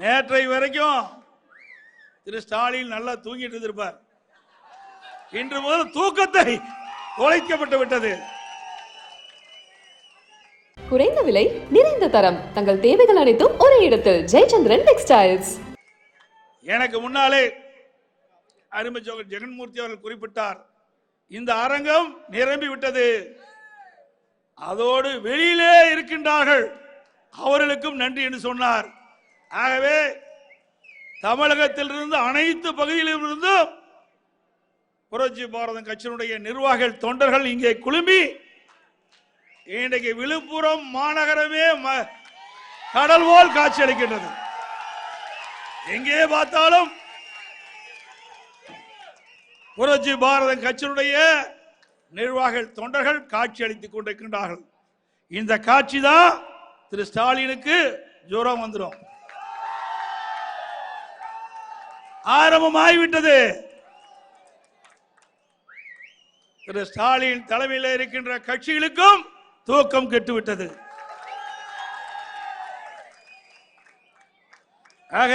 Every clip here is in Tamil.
நேற்றை வரைக்கும் திரு ஸ்டாலின் நல்லா தூங்கிட்டு இருந்திருப்பார். இன்று முதல் தூக்கத்தை தொலைக்கப்பட்டு விட்டது. குறைந்த விலை நிறைந்த தரம். தங்கள் தேவைகள் அனைத்தும் ஒரே இடத்தில். ஜெயச்சந்திரன் டெக்ஸ்டைல்ஸ். எனக்கு முன்னாலே அருமை ஜெகன்மூர்த்தி அவர்கள் குறிப்பிட்டார். இந்த அரங்கம் நிரம்பி விட்டது. அதோடு வெளியிலே இருக்கின்றார்கள். அவர்களுக்கும் நன்றி என்று சொன்னார். ஆகவே தமிழகத்திலிருந்து அனைத்து பகுதியிலும் இருந்தும் புரட்சி பாரதம் கட்சியினுடைய நிர்வாகிகள் தொண்டர்கள் இங்கே குழுமி இன்றைக்கு விழுப்புரம் மாநகரமே ம- கடல் போல் காட்சி அளிக்கின்றது. எங்கே பார்த்தாலும் புரட்சி பாரதம் கட்சியினுடைய நிர்வாகிகள் தொண்டர்கள் காட்சி அளித்துக் கொண்டிருக்கின்றார்கள். இந்த காட்சி தான் திரு ஸ்டாலினுக்கு ஜுரம் வந்துடும் ஆரம்பமாகிவிட்டது திரு ஸ்டாலின் தலைமையில் இருக்கின்ற கட்சிகளுக்கும் தூக்கம் கெட்டுவிட்டது. ஆக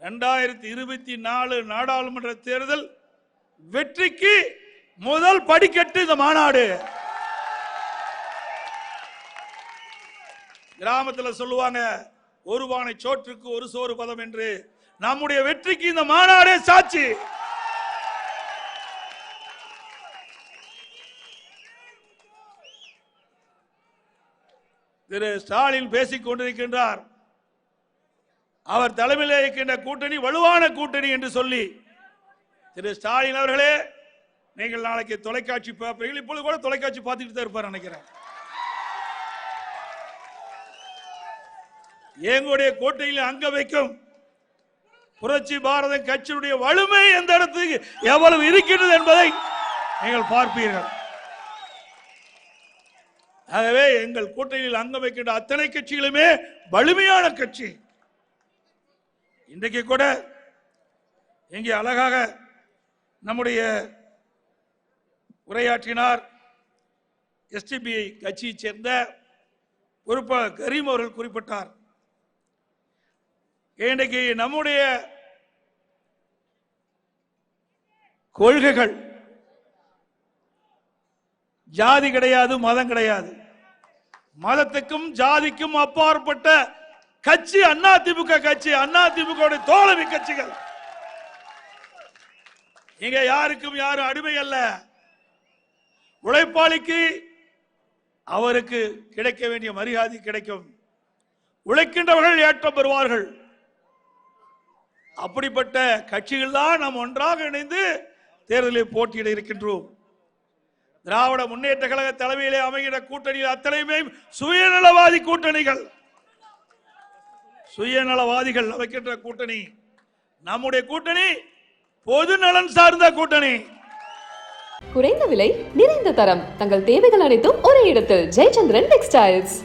இரண்டாயிரத்தி இருபத்தி நாலு நாடாளுமன்ற தேர்தல் வெற்றிக்கு முதல் படிக்கட்டு இந்த மாநாடு. கிராமத்தில் சொல்லுவாங்க ஒரு பானை சோற்றுக்கு ஒரு சோறு பதம் என்று. நம்முடைய வெற்றிக்கு இந்த மாநாடே சாட்சி. திரு ஸ்டாலின் பேசிக் கொண்டிருக்கின்றார். அவர் தலைமையில் இருக்கின்ற கூட்டணி வலுவான கூட்டணி என்று சொல்லி. திரு ஸ்டாலின் அவர்களே நீங்கள் நாளைக்கு தொலைக்காட்சி பார்ப்பீர்கள். இப்பொழுது கூட தொலைக்காட்சி பார்த்துட்டு தான் இருப்பார் நினைக்கிறேன். எங்களுடைய கோட்டையில் அங்க வைக்கும் புரட்சி பாரத கட்சியினுடைய வலிமை எந்த இடத்துக்கு எவ்வளவு இருக்கின்றது என்பதை நீங்கள் பார்ப்பீர்கள். ஆகவே எங்கள் கூட்டணியில் அங்கம் வைக்கின்ற அத்தனை கட்சிகளுமே வலிமையான கட்சி. இன்றைக்கு கூட இங்கே அழகாக நம்முடைய உரையாற்றினார் எஸ்டிபிஐ கட்சியைச் சேர்ந்த பொறுப்பாளர் கரீம் அவர்கள் குறிப்பிட்டார். இன்றைக்கு நம்முடைய கொள்கைகள் ஜாதி கிடையாது மதம் கிடையாது. மதத்துக்கும் ஜாதிக்கும் அப்பாற்பட்ட கட்சி அண்ணா திமுக கட்சி அண்ணா திமுக தோழமை கட்சிகள். இங்க யாருக்கும் யாரும் அடிமை அல்ல. உழைப்பாளிக்கு அவருக்கு கிடைக்க வேண்டிய மரியாதை கிடைக்கும். உழைக்கின்றவர்கள் ஏற்றம் பெறுவார்கள். அப்படிப்பட்ட கட்சிகள் தான் நாம் ஒன்றாக இணைந்து தேர்தலில் போட்டியிட இருக்கின்றோம். திராவிட முன்னேற்ற கழக தலைமையிலே அமைகிற கூட்டணியில் அத்தனையுமே சுயநலவாதி கூட்டணிகள். சுயநலவாதிகள் அமைக்கின்ற கூட்டணி. நம்முடைய கூட்டணி பொது நலன் சார்ந்த கூட்டணி. குறைந்த விலை நிறைந்த தரம். தங்கள் தேவைகள் அனைத்தும் ஒரே இடத்தில். ஜெயச்சந்திரன் டெக்ஸ்டைல்ஸ்.